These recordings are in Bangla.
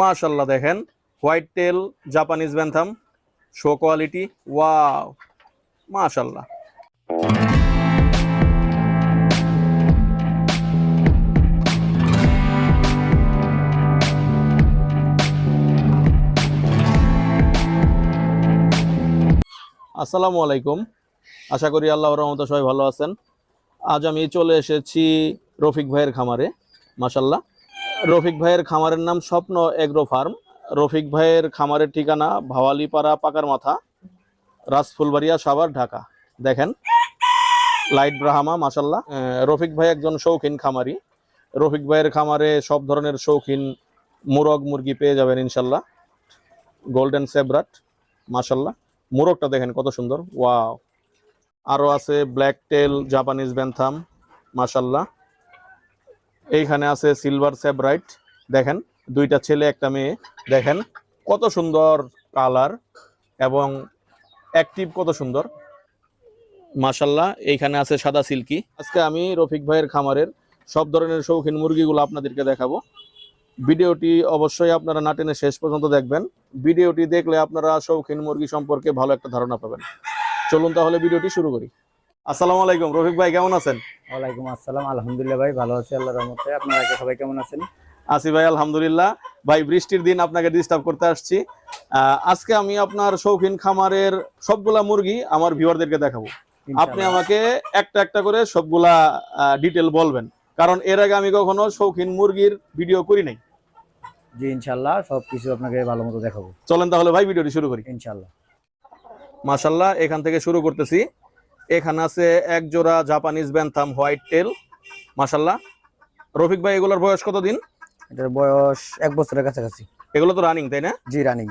মাশাল্লাহ দেখেন। White tail Japanese bantam, show quality, wow মাশাল্লাহ আসসালামু আলাইকুম। আশা করি আল্লাহ রহমত সবাই ভালো আছেন। আজ আমি চলে এসেছি রফিক ভাইয়ের খামারে মাসাল্লাহ রফিক ভাইয়ের খামারের নাম স্বপ্ন এগ্রো ফার্ম। রফিক ভাইয়ের খামারের ঠিকানা ভাওয়ালিপাড়া পাকার মাথা রাজফুলবাড়িয়া, সাভার, ঢাকা। দেখেন, লাইট ব্রাহামা মাসাল্লাহ রফিক ভাই একজন শৌখিন খামারি। রফিক ভাইয়ের খামারে সব ধরনের শৌখিন মুরগ মুরগি পেয়ে যাবেন, ইনশাল্লাহ। গোল্ডেন সেব্রাট মাসাল্লাহ মোরগটা দেখেন কত সুন্দর। ওয়াও আরও আছে ব্ল্যাক টেল জাপানিজ ব্যান্থাম মাশাল্লাহ। এইখানে আছে সিলভার সেব্রাইট দেখেন, দুইটা ছেলে, একটা মেয়ে, দেখেন, কত সুন্দর কালার এবং অ্যাক্টিভ কত সুন্দর। মাশাল্লাহ এইখানে আছে সাদা সিল্কি আজকে আমি রফিক ভাইয়ের খামারের সব ধরনের শৌখিন মুরগিগুলো আপনাদেরকে দেখাবো। ভিডিওটি অবশ্যই আপনারা না টেনে শেষ পর্যন্ত দেখবেন। ভিডিওটি দেখলে আপনারা শৌখিন মুরগি সম্পর্কে ভালো একটা ধারণা পাবেন। চলুন তাহলে ভিডিওটি শুরু করি। আসসালামু আলাইকুম। রফিক ভাই কেমন আছেন? ওয়ালাইকুম আসসালাম। আলহামদুলিল্লাহ ভাই ভালো আছি আল্লাহর রহমতে। আপনারা সবাই কেমন আছেন? আসি ভাই আলহামদুলিল্লাহ। ভাই বৃষ্টির দিন আপনাকে ডিস্টার্ব করতে আসছি। আজকে আমি আপনার শৌখিন খামারের সবগুলা মুরগি আমার ভিউয়ারদেরকে দেখাবো। আপনি আমাকে একটা একটা করে সবগুলা ডিটেল বলবেন। কারণ এর আগে আমি কখনো শৌখিন মুরগির ভিডিও করি নাই। জি ইনশাল্লাহ সবকিছু আপনাকে ভালো মতো দেখাবো। চলেন তাহলে ভাই ভিডিওটি শুরু করি। ইনশাল্লাহ মাশাল্লাহ এখান থেকে শুরু করতেছি। এখানে আছে এক জোড়া জাপানিজ ব্যান্থাম হোয়াইট টেল মাশাল্লাহ রফিক ভাই এগুলোর বয়স কত দিন এটার বয়স এক বছরের কাছাকাছি। এগুলো তো রানিং তাই না? জি রানিং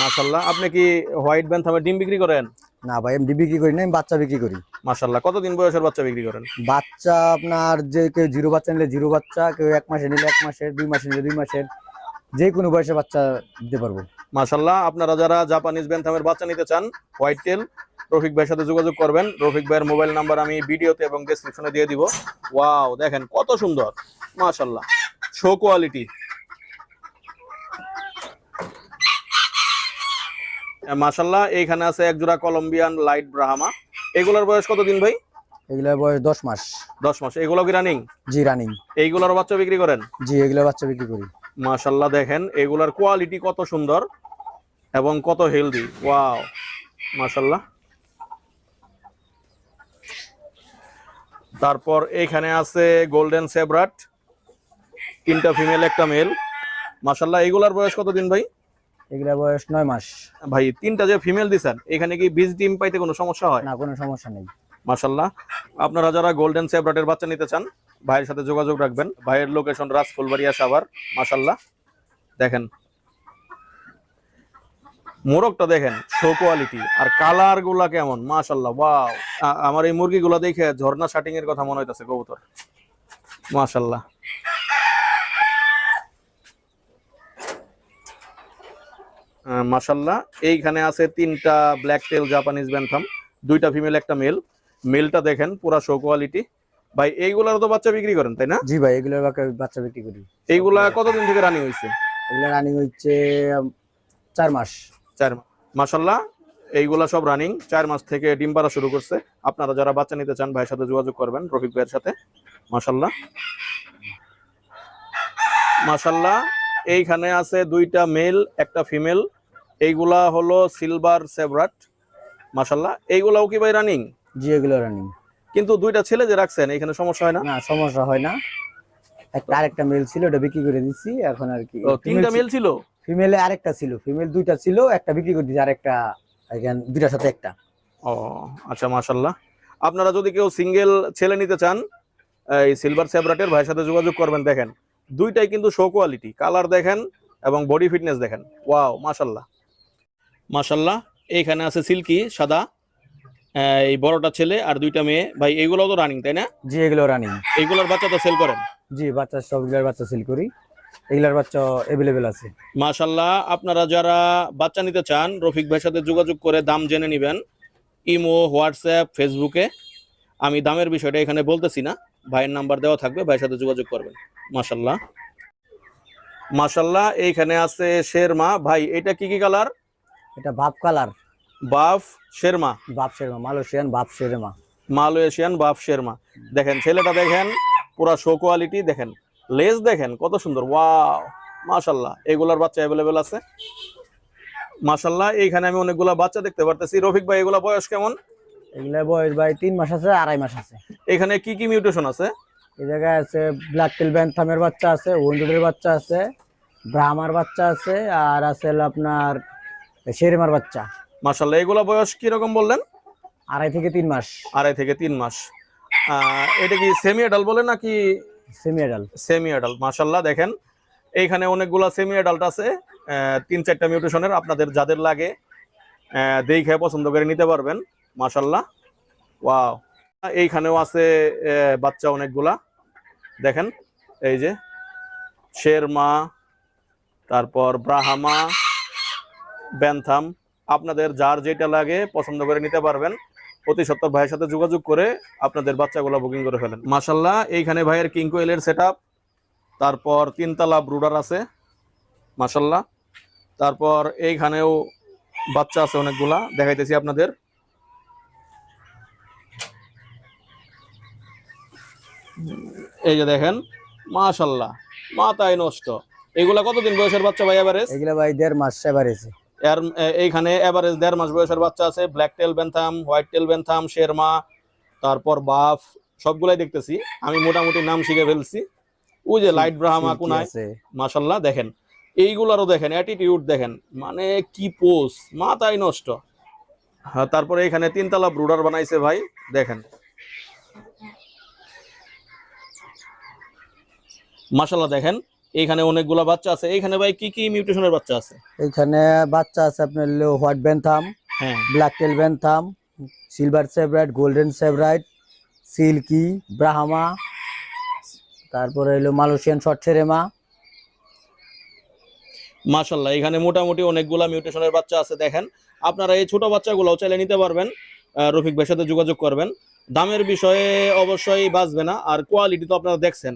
মাশাল্লাহ আপনি কি হোয়াইট ব্যান্থামের ডিম বিক্রি করেন? না ভাই এমডি বিক্রি করি না আমি বাচ্চা বিক্রি করি। মাশাল্লাহ কতদিন বয়সের বাচ্চা বিক্রি করেন? বাচ্চা আপনার যে কেউ জিরো বাচ্চা নিলে জিরো বাচ্চা কেউ এক মাসে নিলে এক মাসের দুই মাসে নিলে দুই মাসের যে কোনো বয়সে বাচ্চা দিতে পারব। মাশাল্লাহ আপনারা যারা জাপানিজ ব্যান্থামের বাচ্চা নিতে চান হোয়াইট টেল রফিক ভাইয়ের সাথে যোগাযোগ করবেন। রফিক ভাইয়ের মোবাইল নাম্বার আমি ভিডিওতে এবং ডেসক্রিপশনে দিয়ে দিব। ওয়াও দেখেন কত সুন্দর। মাশাল্লাহ শো কোয়ালিটি মাশাল্লাহ এইখানে আছে এক জোড়া কলম্বিয়ান লাইট ব্রাহামা এগুলোর বয়স কত দিন ভাই? এগুলোর বয়স দশ মাস। দশ মাস। এগুলো কি রানিং জি রানিং এইগুলোর বাচ্চা বিক্রি করেন? জি এগুলোর বাচ্চা বিক্রি করি। মাশাল্লাহ দেখেন এগুলার কোয়ালিটি কত সুন্দর এবং কত হেলদি ওয়াও মাশাল্লাহ তারপর এখানে আছে গোল্ডেন সেব্রাট তিনটা ফিমেল একটা মেল মাশাল্লাহ এগুলার বয়স কত দিন ভাই? এগুলোর বয়স নয় মাস। ভাই তিনটা যে ফিমেল দিছেন এখানে কি বীজ ডিম পাইতে কোনো সমস্যা হয়? না কোনো সমস্যা নেই। মাশাল্লাহ আপনারা যারা গোল্ডেন সেব্রাটের বাচ্চা নিতে চান ভাইয়ের সাথে যোগাযোগ রাখবেন। ভাইয়ের লোকেশন রাজফুলবাড়িয়া সাভার মাশাল্লাহ দেখেন মোরগটা দেখেন শো কোয়ালিটি আর কালারগুলা কেমন মাশাল্লাহ আ- আমার এই মুরগিগুলা দেখে ঝর্ণা শাটিং এর কথা মনে হইতাছে কবুতর। মাশাল্লাহ মাশাল্লাহ এইখানে আছে তিনটা ব্ল্যাক টেল জাপানিজ ব্যান্থাম দুইটা ফিমেল একটা মেল মেলটা দেখেন পুরা শো কোয়ালিটি ভাই এইগুলার তো বাচ্চা বিক্রি করেন তাই না? জি ভাই এগুলোর বাচ্চা- বাচ্চা বিক্রি করি। এইগুলা কতদিন থেকে রানিং হয়েছে এগুলো রানিং হচ্ছে চার মাস। চার মাস মাসাল্লাহ এইগুলা সব রানিং চার মাস থেকে ডিম পাড়া শুরু করছে। আপনারা যারা বাচ্চা নিতে চান ভাইয়ের সাথে যোগাযোগ করবেন রফিক ভাইয়ের সাথে। মাসাল্লাহ মাসাল্লাহ এইখানে আছে দুইটা মেল একটা ফিমেল এইগুলা হলো সিলভার সেভরাট মাসাল্লাহ এইগুলাও কি ভাই রানিং জি এগুলো রানিং কিন্তু দুইটা ছেলে যে রাখছেন এখানে সমস্যা হয় না? না সমস্যা হয় না। একটা আরেকটা মেল ছিল ওটা বিক্রি করে দিচ্ছি এখন আর কি। ও, তিনটা মেল ছিল। ফিমেলে আরেকটা ছিল ফিমেল দুইটা ছিল একটা বিক্রি করে দিচ্ছি আরেকটা দুইটার সাথে একটা। ও আচ্ছা মাশাল্লাহ আপনারা যদি কেউ সিঙ্গেল ছেলে নিতে চান এই সিলভার সেব্রাটের ভাইয়ের সাথে যোগাযোগ করবেন দেখেন। দুইটাই কিন্তু শো কোয়ালিটি কালার দেখেন এবং বডি ফিটনেস দেখেন। ওয়াও মাশাল্লাহ মাশাল্লাহ এইখানে আছে সিল্কি সাদা। এই বড়টা ছেলে আর দুইটা মেয়ে। ভাই এইগুলোও তো রানিং তাই না? জি এগুলো রানিং এইগুলোর বাচ্চা তো সেল করেন। জি বাচ্চা সবগুলোর বাচ্চা সেল করি। এগুলার বাচ্চা অ্যাভেলেবেল আছে। মাশাল্লাহ আপনারা যারা বাচ্চা নিতে চান রফিক ভাইয়ের সাথে যোগাযোগ করে দাম জেনে নেবেন। ইমো হোয়াটসঅ্যাপ ফেসবুকে। আমি দামের বিষয়টা এখানে বলতেছি না ভাইয়ের নাম্বার দেওয়া থাকবে ভাইয়ের সাথে যোগাযোগ করবেন। মাশাল্লাহ মাশাল্লাহ এইখানে আছে শেরমা। ভাই এটা কি কি কালার? এটা বাপ কালার। বাফ শেরমা। বাপ শেরমা মালয়েশিয়ান বাপ শেরমা। মালয়েশিয়ান বাফ শেরমা। দেখেন ছেলেটা দেখেন। পুরা শো কোয়ালিটি দেখেন লেজ দেখেন কত সুন্দর ওয়াও মাশাল্লাহ এগুলার বাচ্চা অ্যাভেলেবেল আছে। মাশাল্লাহ এইখানে আমি অনেকগুলা বাচ্চা দেখতে পারতেছি। রফিক ভাই এগুলা বয়স কেমন? এগুলা বয়স ভাই তিন মাস আছে আড়াই মাস আছে। এখানে কি কি মিউটেশন আছে? এই জায়গায় আছে ব্ল্যাক টেল ব্যান্থামের বাচ্চা আছে ওয়েন্ডুডের বাচ্চা আছে ব্রাহ্মার বাচ্চা আছে আর আছে আপনার শেরেমার বাচ্চা। মাশাল্লাহ এগুলা বয়স কি রকম বললেন? আড়াই থেকে তিন মাস। আড়াই থেকে তিন মাস। এটা কি সেমি অ্যাডাল্ট বলে নাকি সেমি অ্যাডাল্ট সেমি অ্যাডাল্ট মাশাল্লাহ দেখেন। এইখানে অনেকগুলা সেমি অ্যাডাল্ট আছে তিন চারটা মিউটেশনের আপনাদের যাদের লাগে দেখে পছন্দ করে নিতে পারবেন। মাশাল্লাহ ওয়াও। এইখানেও আছে বাচ্চা অনেকগুলা। দেখেন এই যে শেরমা তারপর ব্রাহামা ব্যান্থাম। আপনাদের যার যেটা লাগে পছন্দ করে নিতে পারবেন। অতি সত্তর ভাইয়ের সাথে যোগাযোগ করে আপনাদের বাচ্চাগুলো বুকিং করে ফেলেন। মাশাল্লাহ এইখানে ভাইয়ের কিংকোয়েলের সেট তারপর তিনতলা ব্রুডার আছে মাশাল্লাহ তারপর এইখানেও বাচ্চা আছে অনেকগুলা, দেখাইতেছি আপনাদের। এই যে দেখেন মাশাল্লাহ মাথায় নষ্ট। এগুলা কতদিন বয়সের বাচ্চা ভাই এভারেজ এগুলা ভাই দেড় মাস এবারেছে এর এইখানে এভারেজ দেড় মাস বয়সের বাচ্চা আছে black tail bantam white tail bantam Serama তারপর বাফ সবগুলাই দেখতেছি। আমি মোটামুটি নাম শিখে ফেলছি। ওই যে লাইট ব্রাহামা কোনায় আছে। মাশাল্লাহ দেখেন। এইগুলারও দেখেন অ্যাটিটিউড দেখেন। মানে কি পোস মাথায় নষ্ট। হ্যাঁ তারপরে এখানে তিনতলা ব্রুডার বানাইছে ভাই দেখেন। মাশাল্লাহ দেখেন। এইখানে অনেকগুলা বাচ্চা আছে। এখানে ভাই কি কি মিউটেশনের বাচ্চা আছে? এখানে বাচ্চা আছে আপনার হোয়াইট ব্যান্থাম হ্যাঁ। Black tail bantam silver Sebright golden Sebright silkie Brahma তারপরে হলো মালয়েশিয়ান শর্ট ছেরেমা মাশাল্লাহ এখানে মোটামুটি অনেকগুলা মিউটেশনের বাচ্চা আছে দেখেন। আপনারা এই ছোট বাচ্চাগুলোও চাইলে নিতে পারবেন। রফিক ভাইয়ের সাথে যোগাযোগ করবেন। দামের বিষয়ে অবশ্যই বাঁচবে না আর কোয়ালিটি তো আপনারা দেখছেন।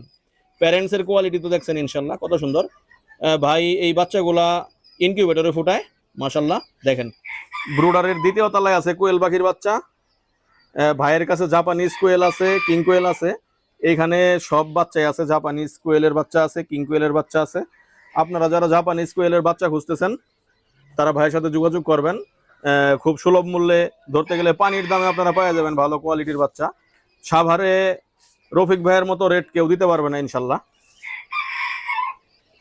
প্যারেন্টসের কোয়ালিটি তো দেখছেন ইনশাল্লাহ, কত সুন্দর। ভাই, এই বাচ্চাগুলা ইনকিউবেটরে ফুটায়, মাশাল্লাহ, দেখেন। ব্রুডারের দ্বিতীয় তলায় আছে কোয়েল পাখির বাচ্চা। ভাইয়ের কাছে জাপানিজ কোয়েল আছে কিং কোয়েল আছে। এইখানে সব বাচ্চাই আছে জাপানিজ কোয়েলের বাচ্চা আছে কিং কোয়েলের বাচ্চা আছে। আপনারা যারা জাপানিজ কোয়েলের বাচ্চা খুঁজতেছেন, তারা ভাইয়ের সাথে যোগাযোগ করবেন। খুব সুলভ মূল্যে ধরতে গেলে পানির দামে আপনারা পাওয়া যাবেন ভালো কোয়ালিটির বাচ্চা। সাভারে রফিক ভাইয়ের মতো রেট কেউ দিতে পারবে না ইনশাল্লাহ।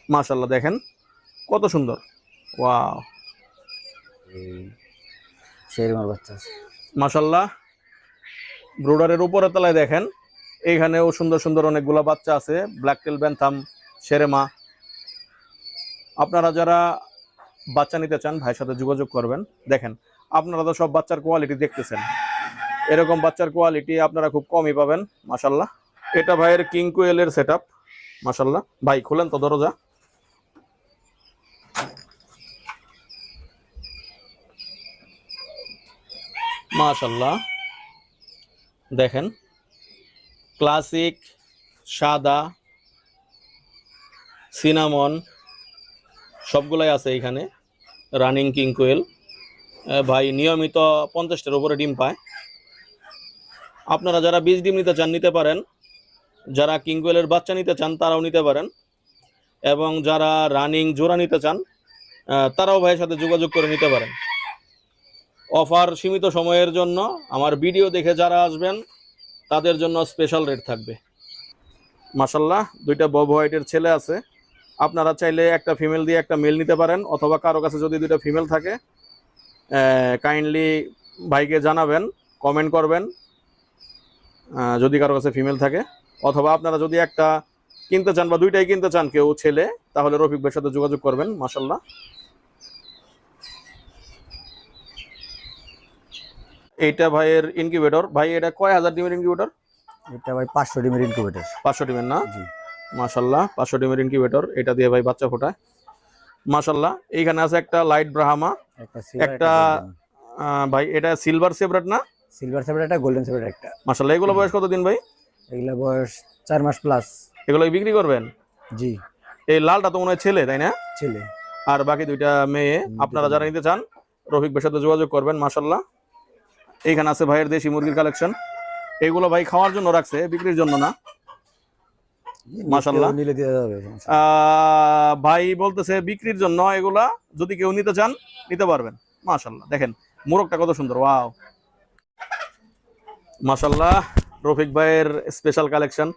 মাশাল্লাহ দেখেন কত সুন্দর। ওয়াও। শেরেমার বাচ্চা মাশাল্লাহ। ব্রোডারের উপরে তলায় দেখেন এইখানেও সুন্দর সুন্দর অনেকগুলা বাচ্চা আছে। ব্ল্যাক টেল ব্যান্থাম সেরেমা আপনারা যারা বাচ্চা নিতে চান ভাইয়ের সাথে যোগাযোগ করবেন। দেখেন আপনারা তো সব বাচ্চার কোয়ালিটি দেখতেছেন। এরকম বাচ্চার কোয়ালিটি আপনারা খুব কমই পাবেন মাশাল্লাহ। এটা ভাইয়ের কিং কোয়েলের সেট আপ মাশাল্লাহ ভাই, খুলেন তো দরজা। মাশাল্লাহ দেখেন ক্লাসিক সাদা সিনামন সবগুলাই আছে এখানে রানিং কিং কোয়েল ভাই, নিয়মিত পঞ্চাশটার উপরে ডিম পায়। আপনারা যারা বীজ ডিম নিতে চান, নিতে পারেন। যারা কিংগুয়েলের বাচ্চা নিতে চান, তারাও নিতে পারেন। এবং যারা রানিং জোড়া নিতে চান তারাও ভাইয়ের সাথে যোগাযোগ করে নিতে পারেন। অফার সীমিত সময়ের জন্য আমার ভিডিও দেখে যারা আসবেন, তাদের জন্য স্পেশাল রেট থাকবে। মাসাল্লাহ দুইটা বব হোয়াইটের ছেলে আছে। আপনারা চাইলে একটা ফিমেল দিয়ে একটা মেল নিতে পারেন, অথবা কারও কাছে যদি দুইটা ফিমেল থাকে কাইন্ডলি ভাইকে জানাবেন কমেন্ট করবেন। যদি কারও কাছে ফিমেল থাকে। অথবা আপনারা যদি একটা কিনতে চান বা দুইটাই কিনতে চান কেউ ছেলে তাহলে রফিক ভাইয়ের সাথে যোগাযোগ করবেন মাসাল্লাহ এইটা ভাইয়ের ইনকিউবেটর ভাই এটা কয় হাজার ডিমের ইনকিউবেটর এটা ভাই পাঁচশো ডিমের ইনকিউবেটর পাঁচশো ডিমের না? জি। মাশাল্লাহ পাঁচশো ডিমের ইনকিউবেটর এটা দিয়ে ভাই বাচ্চা ফোটায়। মাশাল্লাহ এইখানে আছে একটা লাইট ব্রাহামা একটা ভাই এটা সিলভার সেপারেট না? সিলভার সেভরাইট একটা গোল্ডেন সেভরাইট একটা। মাশাল্লাহ এগুলো বয়স কত দিন ভাই? এগুলা বয়স চার মাস প্লাস এগুলো বিক্রি করবেন? জি। এই লালটা তো মনে হয় ছেলে তাই না? ছেলে। আর বাকি দুইটা মেয়ে আপনারা যারা নিতে চান রফিক ভাইয়ের সাথে যোগাযোগ করবেন মাসাল্লাহ এইখানে আছে ভাইয়ের দেশি মুরগির কালেকশন এগুলো ভাই খাওয়ার জন্য রাখছে বিক্রির জন্য না? মাশাআল্লাহ। কেউ নিলে দেওয়া যাবে আহ, ভাই বলতেছে বিক্রির জন্য এগুলা যদি কেউ নিতে চান নিতে পারবেন। মাশাল্লাহ দেখেন মোরগটা কত সুন্দর ওয়াও। মাশাল্লাহ রফিক ভাইয়ের special collection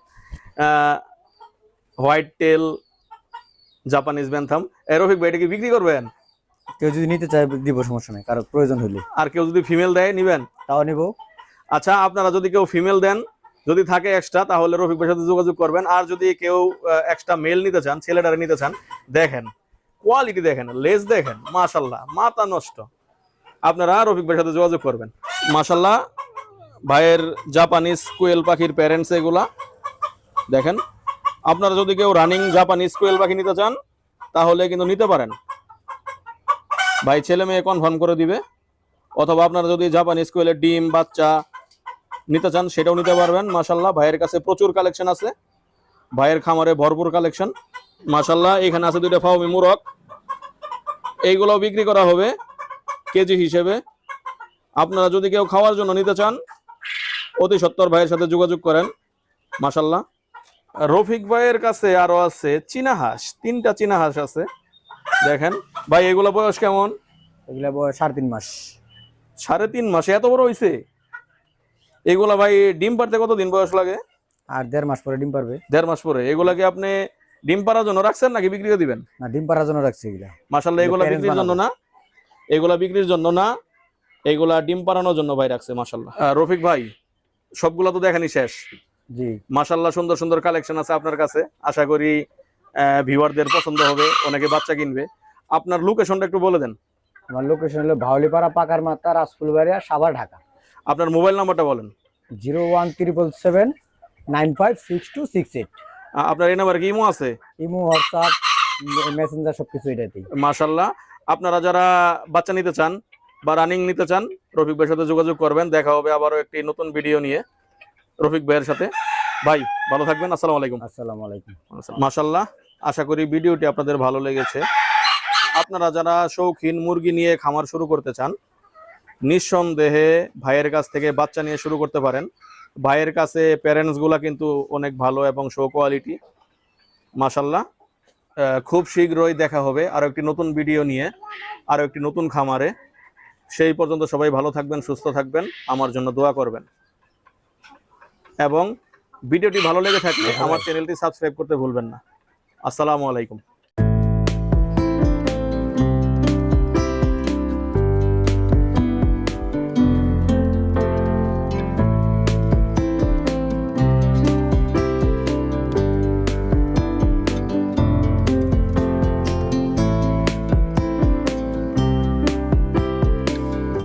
white tail Japanese bantam Rafiq ভাই এটা কি বিক্রি করবেন? কেউ যদি নিতে চায় দিব সমস্যা নেই কারও প্রয়োজন হলে আর কেউ যদি ফিমেল দেয় নিবেন? তাও নিব। আচ্ছা আপনারা যদি কেউ ফিমেল দেন যদি থাকে এক্সট্রা তাহলে রফিক ভাইয়ের সাথে যোগাযোগ করবেন। আর যদি কেউ এক্সট্রা মেল নিতে চান ছেলেটারে নিতে চান দেখেন কোয়ালিটি দেখেন লেজ দেখেন মাশাল্লাহ মাথা নষ্ট। আপনারা রফিক ভাইয়ের সাথে যোগাযোগ করবেন। মাশাল্লাহ ভাইয়ের জাপানিজ কোয়েল পাখির প্যারেন্টস এগুলা। দেখেন, আপনারা যদি কেউ রানিং জাপানিজ কোয়েল পাখি নিতে চান, তাহলে কিন্তু নিতে পারেন। ভাই ছেলে মেয়ে কনফার্ম করে দিবে। অথবা আপনারা যদি জাপানিজ কোয়েলের ডিম, বাচ্চা নিতে চান, সেটাও নিতে পারবেন। মাশাল্লাহ ভাইয়ের কাছে প্রচুর কালেকশন আছে। ভাইয়ের খামারে ভরপুর কালেকশন মাশাল্লাহ এখানে আছে দুইটা ফাউমি মুরক এইগুলো বিক্রি করা হবে, কেজি হিসেবে। আপনারা যদি কেউ খাওয়ার জন্য নিতে চান অতি সত্তর ভাইয়ের সাথে যোগাযোগ করেন। মাশাল্লাহ রফিক ভাইয়ের কাছে আরও আছে চীনা হাঁস তিনটা চীনা হাঁস আছে। দেখেন ভাই এগুলো বয়স কেমন? এগুলা বয়স সাড়ে তিন মাস। সাড়ে তিন মাসে এত বড় হয়েছে এগুলা ভাই ডিম পারতে কত দিন বয়স লাগে? আর দেড় মাস পরে ডিম পারবে দেড় মাস পরে। এগুলাকে আপনি ডিম পাড়ার জন্য রাখছেন নাকি বিক্রি করে দিবেন? না ডিম পাড়ার জন্য রাখছি এগুলা। মাসাল্লাহ এগুলা বিক্রির জন্য না? এগুলা বিক্রির জন্য না? এগুলা ডিম পাড়ানোর জন্য ভাই রাখছে মাসাল্লাহ রফিক ভাই সবগুলা তো দেখানি শেষ। জি। মাসাল্লাহ সুন্দর সুন্দর কালেকশন আছে আপনার কাছে। আশা করি ভিউয়ারদের পছন্দ হবে অনেকে বাচ্চা কিনবে। আপনার লোকেশনটা একটু বলে দেন। আমার লোকেশন হলো ভাওলিপাড়া পাকার মাত্রা রাজফুল বাড়িয়া সাভার ঢাকা। আপনার মোবাইল নাম্বারটা বলেন। Zero one triple seven nine five six two six eight আপনার এই নাম্বার কি? ইমো আছে? ইমো হোয়াটসঅ্যাপ মেসেঞ্জার সবকিছু এটাতেই। মাশাল্লাহ আপনারা যারা বাচ্চা নিতে চান বা রানিং নিতে চান রফিক ভাইয়ের সাথে যোগাযোগ করবেন। দেখা হবে আবারও একটি নতুন ভিডিও নিয়ে রফিক ভাইয়ের সাথে। ভাই ভালো থাকবেন আসসালামু আলাইকুম। আসসালামু আলাইকুম। মাশাল্লাহ আশা করি ভিডিওটি আপনাদের ভালো লেগেছে। আপনারা যারা শৌখিন মুরগি নিয়ে খামার শুরু করতে চান নিঃসন্দেহে ভাইয়ের কাছ থেকে বাচ্চা নিয়ে শুরু করতে পারেন। ভাইয়ের কাছে প্যারেন্টসগুলা কিন্তু অনেক ভালো এবং শো কোয়ালিটি মাশাল্লাহ খুব শীঘ্রই দেখা হবে আরও একটি নতুন ভিডিও নিয়ে আরও একটি নতুন খামারে। সেই পর্যন্ত সবাই ভালো থাকবেন সুস্থ থাকবেন আমার জন্য দোয়া করবেন। এবং ভিডিওটি ভালো লেগে থাকলে আমার চ্যানেলটি সাবস্ক্রাইব করতে ভুলবেন না। আসসালামু আলাইকুম।